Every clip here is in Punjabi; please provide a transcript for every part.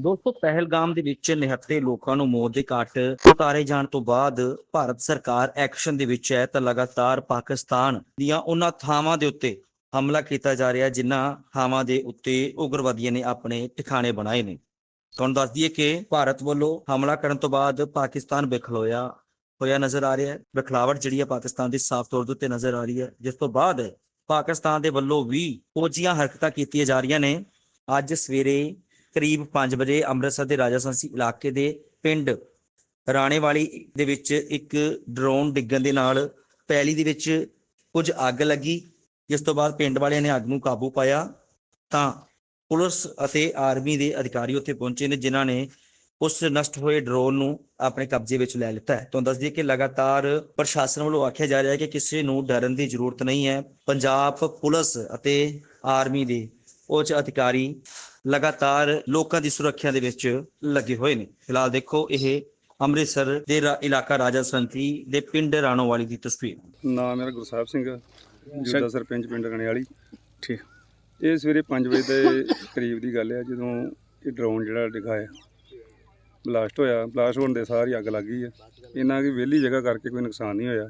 ਦੋਸਤੋ, ਪਹਿਲਗਾਮ ਦੇ ਵਿੱਚ ਨਿਹੱਤੇ ਲੋਕਾਂ ਨੂੰ ਮੌਤ ਦੇ ਘਾਟ ਉਤਾਰੇ ਜਾਣ ਤੋਂ ਬਾਅਦ ਭਾਰਤ ਸਰਕਾਰ ਐਕਸ਼ਨ ਦੇ ਵਿੱਚ ਹੈ ਤਾਂ ਲਗਾਤਾਰ ਪਾਕਿਸਤਾਨ ਦੀਆਂ ਉਹਨਾਂ ਥਾਵਾਂ ਦੇ ਉੱਤੇ ਹਮਲਾ ਕੀਤਾ ਜਾ ਰਿਹਾ, ਜਿਨ੍ਹਾਂ ਥਾਵਾਂ ਦੇ ਉੱਤੇ ਉਗਰਵਾਦੀਆਂ ਨੇ ਆਪਣੇ ਟਿਕਾਣੇ ਬਣਾਏ ਨੇ। ਤੁਹਾਨੂੰ ਦੱਸ ਦਈਏ ਕਿ ਭਾਰਤ ਵੱਲੋਂ ਹਮਲਾ ਕਰਨ ਤੋਂ ਬਾਅਦ ਪਾਕਿਸਤਾਨ ਬਖਲੋਇਆ ਹੋਇਆ ਨਜ਼ਰ ਆ ਰਿਹਾ ਹੈ। ਬਖਲਾਵਟ ਜਿਹੜੀ ਹੈ ਪਾਕਿਸਤਾਨ ਦੀ ਸਾਫ਼ ਤੌਰ ਦੇ ਉੱਤੇ ਨਜ਼ਰ ਆ ਰਹੀ ਹੈ, ਜਿਸ ਤੋਂ ਬਾਅਦ ਪਾਕਿਸਤਾਨ ਦੇ ਵੱਲੋਂ ਵੀ ਫੌਜੀਆਂ ਹਰਕਤਾਂ ਕੀਤੀਆਂ ਜਾ ਰਹੀਆਂ ਨੇ। ਅੱਜ ਸਵੇਰੇ ਕਰੀਬ 5 ਵਜੇ ਅੰਮ੍ਰਿਤਸਰ ਦੇ ਰਾਜਾਸਾਂਸੀ ਇਲਾਕੇ ਦੇ ਪਿੰਡ ਰਾਣੇਵਾਲੀ ਦੇ ਵਿੱਚ ਇੱਕ ਡਰੋਨ ਡਿੱਗਣ ਦੇ ਨਾਲ ਪੈਲੀ ਦੇ ਵਿੱਚ ਕੁਝ ਅੱਗ ਲੱਗੀ, ਜਿਸ ਤੋਂ ਬਾਅਦ ਪਿੰਡ ਵਾਲਿਆਂ ਨੇ ਅੱਗ ਨੂੰ ਕਾਬੂ ਪਾਇਆ। ਤਾਂ ਪੁਲਿਸ ਅਤੇ ਆਰਮੀ ਦੇ ਅਧਿਕਾਰੀ ਉੱਥੇ ਪਹੁੰਚੇ ਨੇ, ਜਿਨ੍ਹਾਂ ਨੇ ਉਸ ਨਸ਼ਟ ਹੋਏ ਡਰੋਨ ਨੂੰ ਆਪਣੇ ਕਬਜ਼ੇ ਵਿੱਚ ਲੈ ਲਿੱਤਾ ਹੈ। ਤੁਹਾਨੂੰ ਦੱਸ ਦਈਏ ਕਿ ਲਗਾਤਾਰ ਪ੍ਰਸ਼ਾਸਨ ਵੱਲੋਂ ਆਖਿਆ ਜਾ ਰਿਹਾ ਹੈ ਕਿ ਕਿਸੇ ਨੂੰ ਡਰਨ ਦੀ ਜ਼ਰੂਰਤ ਨਹੀਂ ਹੈ। ਪੰਜਾਬ ਪੁਲਿਸ ਅਤੇ ਆਰਮੀ ਦੇ ਉੱਚ ਅਧਿਕਾਰੀ ਲਗਾਤਾਰ ਲੋਕਾਂ ਦੀ ਸੁਰੱਖਿਆ ਦੇ ਵਿੱਚ ਲੱਗੇ ਹੋਏ ਨੇ। ਫਿਲਹਾਲ ਦੇਖੋ ਇਹ ਅੰਮ੍ਰਿਤਸਰ ਦੇ ਰਾ- ਇਲਾਕਾ ਰਾਜਾ ਸੰਤੀ ਦੇ ਪਿੰਡ ਰਾਣੋਵਾਲੀ ਦੀ ਤਸਵੀਰ। ਨਾਮ ਮੇਰਾ ਗੁਰਸਾਹਿਬ ਸਿੰਘ ਜੁਦਾ ਸਰਪੰਚ ਪਿੰਡ ਰਣੇ ਵਾਲੀ ਠੀਕ। ਇਹ ਸਵੇਰੇ 5 ਵਜੇ ਦੇ ਕਰੀਬ ਦੀ ਗੱਲ ਹੈ ਜਦੋਂ ਇਹ ਡਰੋਨ ਜਿਹੜਾ ਹੈ ਬਲਾਸਟ ਹੋਇਆ। ਬਲਾਸਟ ਹੋਣ ਦੇ ਸਾਰੀ ਅੱਗ ਲੱਗ ਗਈ ਹੈ। ਇਹਨਾਂ ਦੀ ਵਿਹਲੀ ਜਗ੍ਹਾ ਕਰਕੇ ਕੋਈ ਨੁਕਸਾਨ ਨਹੀਂ ਹੋਇਆ।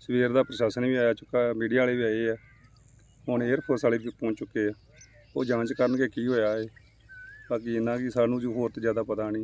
ਸਵੇਰ ਦਾ ਪ੍ਰਸ਼ਾਸਨ ਵੀ ਆਇਆ ਚੁੱਕਾ। ਮੀਡੀਆ ਵਾਲੇ ਵੀ ਆਏ ਆ। ਹੁਣ 에ਅਰਫੋਰਸ ਵਾਲੇ ਵੀ ਪਹੁੰਚ ਚੁੱਕੇ ਆ। ਉਹ ਜਾਂਚ ਕਰਨਗੇ ਕੀ ਹੋਇਆ ਹੈ ਬਾਕੀ ਇੰਨਾ ਕਿ ਸਾਨੂੰ ਜੋ ਹੋਰ ਤੇ ਜ਼ਿਆਦਾ ਪਤਾ ਨਹੀਂ।